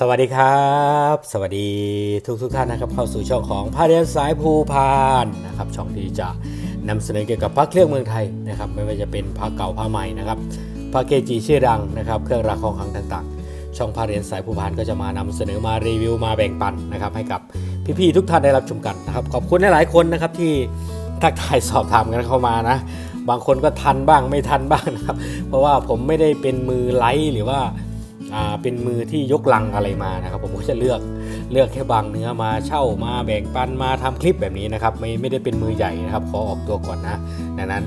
สวัสดีครับ สวัสดีทุกทุกท่านนะครับเข้าสู่ช่องของพาเรียนสายภูพานนะครับช่องที่จะนำเสนอเกี่ยวกับพระเครื่องเมืองไทยนะครับ ไม่ว่าจะเป็นพระเก่าพระใหม่นะครับพระเกจิชื่อดังนะครับ เครื่องรางของขลังต่างๆ ช่องพาเรียนสายภูพานก็จะมานำเสนอมารีวิวมาแบ่งปันนะครับ ให้กับพี่ๆทุกท่านได้รับชมกันนะครับ ขอบคุณหลายๆคนนะครับที่ทักทายสอบถามกันเข้ามานะบางคนก็ทันบ้างไม่ทันบ้างนะครับ เพราะว่าผมไม่ได้เป็นมือไลฟ์หรือว่า เป็นมือที่ยกลังอะไรมานะครับ ผมก็จะเลือกเลือกแค่บางเนื้อมาเช่ามาแบ่งปันมาทำคลิปแบบนี้นะครับ ไม่ไม่ได้เป็นมือใหญ่นะครับขอออกตัวก่อนนะดังนั้น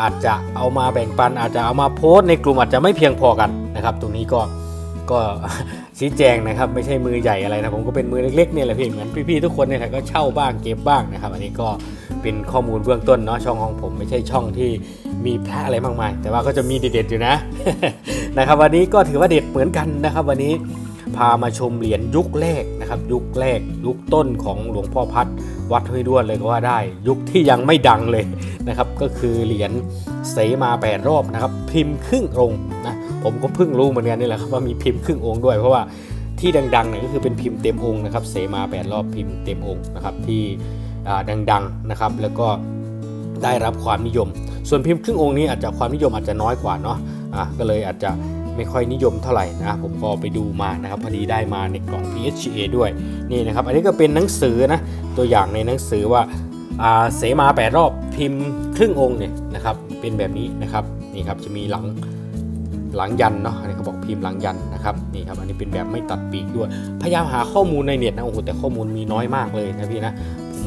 อาจจะเอามาแบ่งปัน อาจจะเอามาโพสต์ในกลุ่มอาจจะไม่เพียงพอกันนะครับ ตรงนี้ก็ก็ชี้แจงนะครับ ไม่ใช่มือใหญ่อะไรนะผมก็เป็นมือเล็กๆเนี่ยแหละพี่เหมือนพี่ๆทุกคนเนี่ยแหละก็เช่าบ้างเก็บบ้างนะครับ อันนี้ก็ เป็นข้อมูลเบื้องต้นเนาะช่องของผมไม่ใช่ช่องที่มีพระอะไรมากมาย แต่ว่าก็จะมีเด็ดๆอยู่นะนะครับ วันนี้ก็ถือว่าเด็ดเหมือนกันนะครับ วันนี้พามาชมเหรียญยุคแรกนะครับ ยุคแรกยุคต้นของหลวงพ่อพัดวัดห้วยด้วนเลยก็ว่าได้ ยุคที่ยังไม่ดังเลยนะครับ ก็คือเหรียญเสมาแปดรอบนะครับ พิมพ์ครึ่งองค์นะผมก็เพิ่งรู้เหมือนกันนี่แหละครับว่ามีพิมพ์ครึ่งองค์ด้วยเพราะว่าที่ดังๆเนี่ยก็คือเป็นพิมพ์เต็มองค์นะครับ เสมาแปดรอบพิมพ์เต็มองค์นะครับที่ ดังๆนะครับ แล้วก็ได้รับความนิยม ส่วนพิมพ์ครึ่งองค์นี้อาจจะความนิยมอาจจะน้อยกว่าเนาะอะก็เลยอาจจะไม่ค่อยนิยมเท่าไหร่นะผมก็ไปดูมานะครับพอดีได้มาในกล่อง PHA ด้วยนี่นะครับ อันนี้ก็เป็นหนังสือนะตัวอย่างในหนังสือว่าาเสมาแปดรอบพิมพ์ครึ่งองค์เนี่ยนะครับเป็นแบบนี้นะครับนี่ครับจะมีหลังหลังยันเนาะอันนี้เขาบอกพิมพ์หลังยันนะครับนี่ครับอันนี้เป็นแบบไม่ตัดปีกด้วย พยายามหาข้อมูลในเน็ตนะโอ้โหแต่ข้อมูลมีน้อยมากเลยนะพี่นะ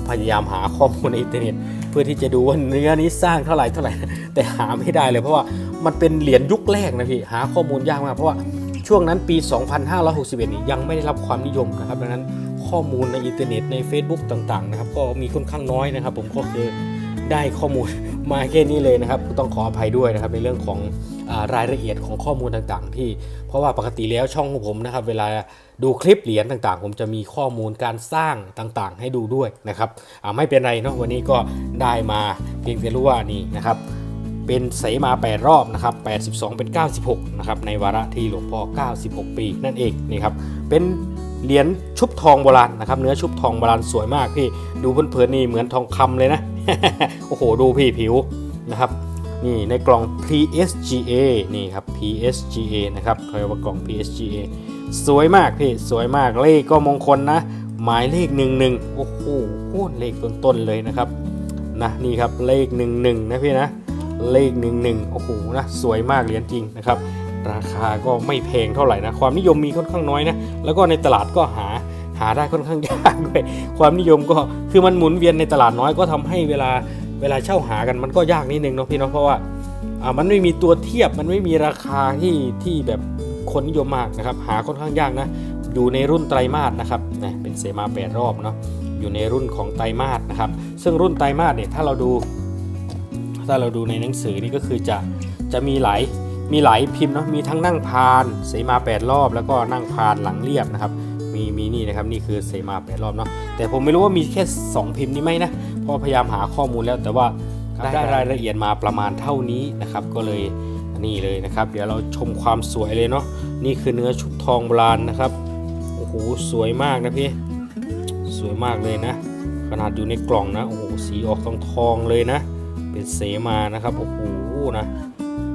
พยายามหาข้อมูลในอินเทอร์เน็ตเพื่อที่จะดูว่าเนื้อนี้สร้างเท่าไหร่เท่าไหร่ แต่หาไม่ได้เลยเพราะว่ามันเป็นเหรียญยุคแรกนะพี่หาข้อมูลยากมากเพราะว่าช่วงนั้นปี 2561 นี้ยังไม่ได้รับความนิยมนะครับดังนั้นข้อมูลในอินเทอร์เน็ตใน Facebook ต่างๆนะครับก็มีค่อนข้างน้อยนะครับ ผมก็คือ ได้ข้อมูลมาแค่นี้เลยนะครับ ต้องขออภัยด้วยนะครับในเรื่องของรายละเอียดของข้อมูลต่างๆ ที่เพราะว่าปกติแล้วช่องของผมนะครับ เวลาดูคลิปเหรียญต่างๆ ผมจะมีข้อมูลการสร้างต่างๆ ให้ดูด้วยนะครับไม่เป็นไรเนาะวันนี้ก็ได้มาเพียงแต่รู้ว่านี่นะครับเป็นเสมา 8 รอบนะครับ 82 เป็น 96 นะครับ ในวาระที่หลวงพ่อ 96 ปีนั่นเองนี่ครับ เป็น เหรียญชุบทองโบราณนะครับ เนื้อชุบทองโบราณสวยมากพี่ดูเพลินๆนี่เหมือนทองคำเลยนะ โอ้โหดูพี่ผิวนะครับนี่ในกล่อง PSGA นี่ครับ PSGA นะครับเขาเรียกว่ากล่อง PSGA สวยมากพี่สวยมากเลขก็มงคลนะ หมายเลข11โอ้โหโคตรเลขต้นๆเลยนะครับนะนี่ครับเลข11นะพี่นะเลข11โอ้โหนะสวยมากเหรียญจริงนะครับ ราคาก็ไม่แพงเท่าไหร่นะ ความนิยมมีค่อนข้างน้อยนะ แล้วก็ในตลาดก็หาหาได้ค่อนข้างยากด้วย ความนิยมก็คือมันหมุนเวียนในตลาดน้อยก็ทำให้เวลาเวลาเช่าหากันมันก็ยากนิดนึงเนาะพี่เนาะเพราะว่าอ่ามันไม่มีตัวเทียบมันไม่มีราคาที่ที่แบบคนนิยมมากนะครับ หาค่อนข้างยากนะอยู่ในรุ่นไตรมาสนะครับนะเป็นเสมาแปดรอบเนาะอยู่ในรุ่นของไตรมาสนะครับ ซึ่งรุ่นไตรมาสเนี่ยถ้าเราดู ถ้าเราดูในหนังสือนี่ก็คือจะจะมีหลาย มีหลายพิมพ์เนาะมีทั้งนั่งพานเสมาแปดรอบ แล้วก็นั่งพานหลังเรียบนะครับมีมีนี่นะครับนี่คือเสมาแปดรอบเนาะแต่ผมไม่รู้ว่ามีแค่ 2 พิมพ์นี้ไหมนะเพราะพยายามหาข้อมูลแล้วแต่ว่าได้รายละเอียดมาประมาณเท่านี้นะครับ ก็เลยนี่เลยนะครับ เดี๋ยวเราชมความสวยเลยเนาะนี่คือเนื้อชุบทองโบราณนะครับโอ้โหสวยมากนะพี่สวยมากเลยนะ ขนาดอยู่ในกล่องนะโอ้โหสีออกทองทองๆเลยนะ เป็นเสมานะครับโอ้โหนะ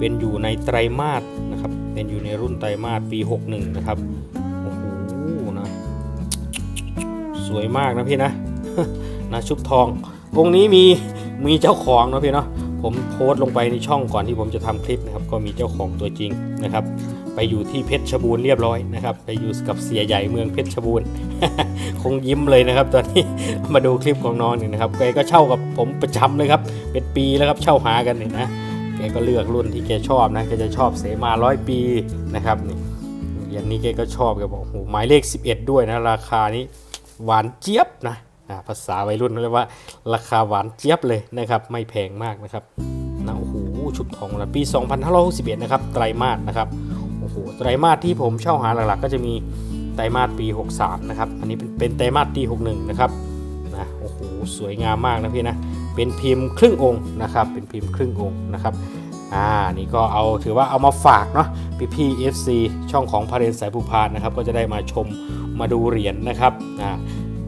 เป็นอยู่ในไตรมาสนะครับเป็นอยู่ในรุ่นไตรมาสปี 61 นะครับโอ้โหนะสวยมากนะพี่นะนะชุบทององค์นี้มีมีเจ้าของนะพี่เนาะผมโพสต์ลงไปในช่องก่อนที่ผมจะทำคลิปนะครับ ก็มีเจ้าของตัวจริงนะครับ ไปอยู่ที่เพชรบูรณ์เรียบร้อยนะครับ ไปอยู่กับเสียใหญ่เมืองเพชรบูรณ์คงยิ้มเลยนะครับ ตอนนี้มาดูคลิปของน้องเนี่ยนะครับแกก็เช่ากับผมประจำเลยครับ เป็นปีแล้วครับเช่าหากันเนี่ยนะ แกก็เลือกรุ่นที่แกชอบนะแกจะชอบเสมาร้อยปีนะครับนี่เหรียญนี้แกก็ชอบแกบอกโอ้โหหมายเลข 11 ด้วยนะราคานี้หวานเจี๊ยบนะอ่าภาษาวัยรุ่นเรียกว่าราคาหวานเจี๊ยบเลยนะครับไม่แพงมากนะครับนะโอ้โหชุบทองละปี 2561 นะครับไตรมาสนะครับโอ้โหไตรมาสที่ผมเช่าหาหลักๆ ก็จะมีไตรมาสปี 63 นะครับ อันนี้เป็นเป็นไตรมาสปี 61 นะครับนะโอ้โหสวยงามมากนะพี่นะ เป็นพิมพ์ครึ่งองค์นะครับ เป็นพิมพ์ครึ่งองค์นะครับอ่านี่ก็เอาถือว่าเอามาฝากเนาะพี่พี่ FC ช่องของพาเรนสายภูพานนะครับ ก็จะได้มาชมมาดูเหรียญนะครับอ่า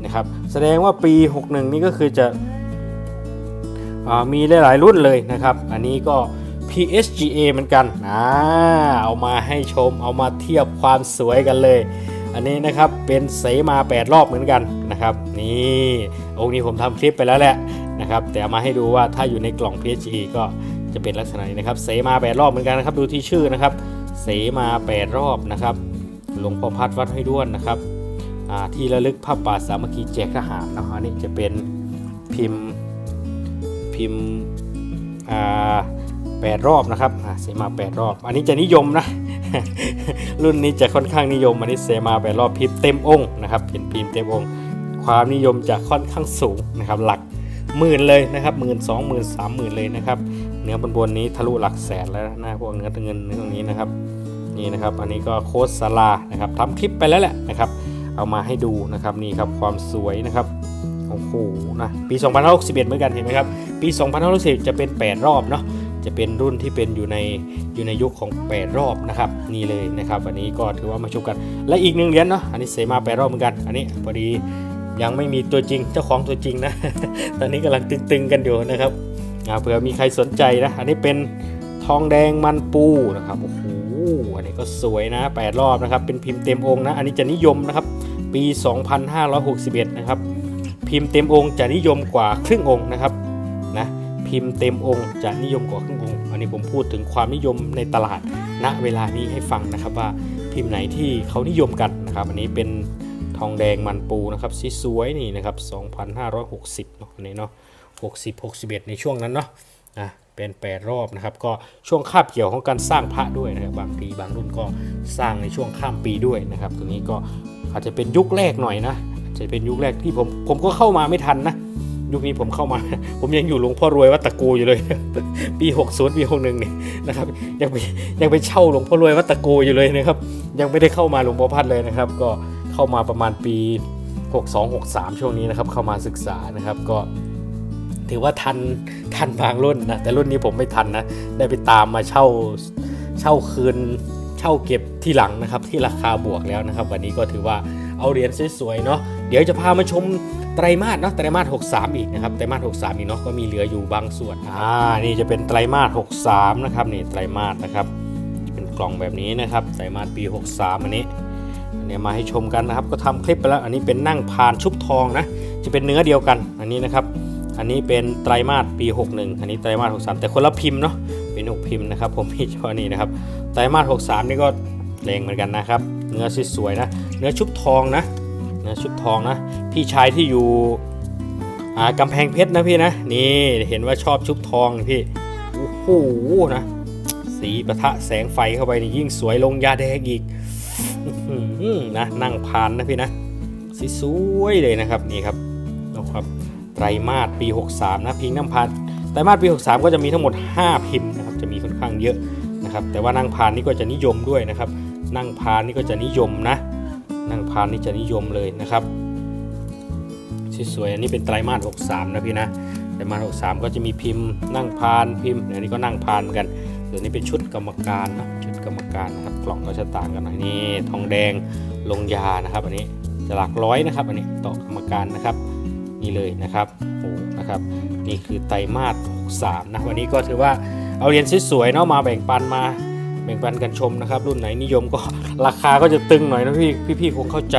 นะครับ แสดงว่าปี 61 นี่ก็คือจะอ่ามีหลาย ๆ รุ่นเลยนะครับ อันนี้ก็ PSGA เหมือนกันอ่าเอามาให้ชมเอามาเทียบความสวยกันเลย อันนี้นะครับเป็นเสมา 8 รอบเหมือนกันนะครับ นี่องค์นี้ผมทำคลิปไปแล้วแหละ นะครับ แต่มาให้ดูว่าถ้าอยู่ในกล่อง PSGA ก็จะเป็นลักษณะนี้นะครับ เสมา8รอบเหมือนกันนะครับ ดูที่ชื่อนะครับ เสมา8รอบนะครับ หลวงพ่อพัดวัดให้ด้วนนะครับที่ระลึกพระป่าสามัคคีแจกทหารนะอันนี้จะเป็นพิมพ์พิมพ์แปดรอบนะครับเสมา8รอบ อันนี้จะนิยมนะ รุ่นนี้จะค่อนข้างนิยม อันนี้เซมาแปดรอบพิมพ์เต็มองค์นะครับเป็นพิมพ์เต็มองค์ ความนิยมจะค่อนข้างสูงนะครับ หลัก หมื่นเลยนะครับหมื่นสองหมื่นสามหมื่นเลยนะครับ เนื้อบนบนนี้ทะลุหลักแสนแล้วนะพวกเนื้อเงินเนื้อตรงนี้นะครับนี่นะครับอันนี้ก็โค้ดสลานะครับทำคลิปไปแล้วแหละนะครับ เอามาให้ดูนะครับนี่ครับความสวยนะครับโอ้โหนะปี2561เหมือนกันเห็นไหมครับปี2560จะเป็น 8 รอบเนาะจะเป็นรุ่นที่เป็นอยู่ในอยู่ในยุคของ 8 รอบนะครับนี่เลยนะครับ อันนี้ก็ถือว่ามาชมกันและอีกหนึ่งเหรียญเนาะอันนี้เสมา8รอบเหมือนกัน อันนี้พอดี ยังไม่มีตัวจริงเจ้าของตัวจริงนะ ตอนนี้กำลังตึงๆกันอยู่นะครับเผื่อมีใครสนใจนะ อันนี้เป็นทองแดงมันปูนะครับโอ้โหอันนี้ก็สวยนะ 8 รอบนะครับ เป็นพิมพ์เต็มองค์นะ อันนี้จะนิยมนะครับ ปี 2561 นะครับ พิมพ์เต็มองค์จะนิยมกว่าครึ่งองค์นะครับนะพิมพ์เต็มองค์จะนิยมกว่าครึ่งองค์ อันนี้ผมพูดถึงความนิยมในตลาดณเวลานี้ให้ฟังนะครับว่าพิมพ์ไหนที่เขานิยมกันนะครับ อันนี้เป็น องแดงมันปูนะครับสีสวยนี่นะครับ 2,560เนาะอันนี้เนาะ60 61 ในช่วงนั้นเนาะนะเป็น 8 รอบนะครับ ก็ช่วงคาบเกี่ยวของการสร้างพระด้วยนะครับบางทีบางรุ่นก็สร้างในช่วงข้ามปีด้วยนะครับตรงนี้ก็อาจจะเป็นยุคแรกหน่อยนะจะเป็นยุคแรกที่ผมผมก็เข้ามาไม่ทันนะยุคนี้ผมเข้ามา ผมยังอยู่หลวงพ่อรวยวัดตะกูอยู่เลย ปี 60ปี61นี่นะครับยังไปยังไปเช่าหลวงพ่อรวยวัดตะกูอยู่เลยนะครับ ยังไม่ได้เข้ามาหลวงพ่อพัดเลยนะครับ ก็ เข้ามาประมาณปี 62 63 ช่วงนี้นะครับเข้ามาศึกษานะครับก็ถือว่าทันทันบางรุ่นนะแต่รุ่นนี้ผมไม่ทันนะได้ไปตามมาเช่าเช่าคืนเช่าเก็บที่หลังนะครับที่ราคาบวกแล้วนะครับ วันนี้ก็ถือว่าเอาเหรียญสวยๆเนาะเดี๋ยวจะพามาชมไตรมาสเนาะไตรมาส63 อีกนะครับไตรมาส63อีกเนาะก็มีเหลืออยู่บางส่วนอ่านี่จะเป็นไตรมาส63นะครับนี่ไตรมาสนะครับเป็นกล่องแบบนี้นะครับไตรมาสปี 63 อันนี้ อันนี้มาให้ชมกันนะครับ ก็ทำคลิปไปแล้ว อันนี้เป็นนั่งพานชุบทองนะ จะเป็นเนื้อเดียวกัน อันนี้นะครับ อันนี้เป็นไตรมาสปี 61 อันนี้ไตรมาส63 แต่คนละพิมพ์เนาะ เป็นหกพิมพ์นะครับ ผมมีเฉพาะนี้นะครับ ไตรมาส63 นี่ก็แรงเหมือนกันนะครับ เนื้อสวยๆนะ เนื้อชุบทองนะ เนื้อชุบทองนะ พี่ชายที่อยู่อ่ากำแพงเพชรนะพี่นะ นี่เห็นว่าชอบชุบทองพี่ โอ้โหนะ สีประทะแสงไฟเข้าไปนี่ยิ่งสวยลงยาแดงอีก นะนั่งพานนะพี่นะสสวยเลยนะครับนี่ครับนะครับไตรมาสปี 63 นะพิงน้ำพันไตรมาสปี 63 ก็จะมีทั้งหมด 5 พิมพ์นะครับจะมีค่อนข้างเยอะนะครับแต่ว่านั่งพานนี่ก็จะนิยมด้วยนะครับ นั่งพานนี่ก็จะนิยมนะ นั่งพานนี่จะนิยมเลยนะครับสวยๆอันนี้เป็นไตรมาส 63 นะพี่นะไตรมาส 63 ก็จะมีพิมพ์นั่งพานพิมพ์อันนี้ก็นั่งพานเหมือนกันส่วนนี้เป็นชุดกรรมการนะ กรรมการนะครับกล่องก็จะต่างกันหน่อยนี่ทองแดงลงยานะครับอันนี้จะหลักร้อยนะครับ อันนี้ต่อกรรมการนะครับนี่เลยนะครับโอ้นะครับนี่คือไตรมาส63นะวันนี้ก็ถือว่าเอาเหรียญสวยๆเนาะมาแบ่งปันมาแบ่งปันกันชมนะครับ รุ่นไหนนิยมก็ราคาก็จะตึงหน่อยนะพี่พี่ๆคงเข้าใจ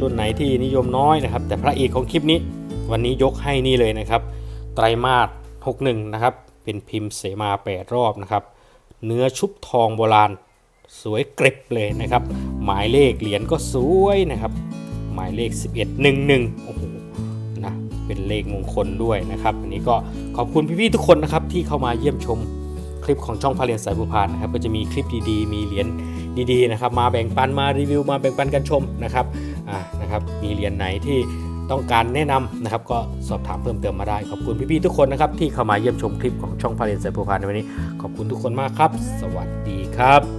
รุ่นไหนที่นิยมน้อยนะครับ แต่พระเอกของคลิปนี้วันนี้ยกให้นี่เลยนะครับ ไตรมาส61นะครับเป็นพิมพ์เสมา 8 รอบนะครับ เนื้อชุบทองโบราณ สวยกร็บเลยนะครับ หมายเลขเหรียญก็สวยนะครับ หมายเลข 1111 โอ้โหนะเป็นเลขมงคลด้วยนะครับ อันนี้ก็ขอบคุณพี่ๆทุกคนนะครับที่เข้ามาเยี่ยมชมคลิปของช่องพาเรียนสายบุพานนะครับก็จะมีคลิปดีๆ มีเหรียญดีๆนะครับ มาแบ่งปันมารีวิวมาแบ่งปันกันชมนะครับอ่านะครับมีเหรียญไหนที่ ต้องการแนะนำนะครับก็สอบถามเพิ่มเติมมาได้ ขอบคุณพี่ๆทุกคนนะครับที่เข้ามาเยี่ยมชมคลิปของช่องพาเลนเซอร์พูพานในวันนี้ ขอบคุณทุกคนมากครับ สวัสดีครับ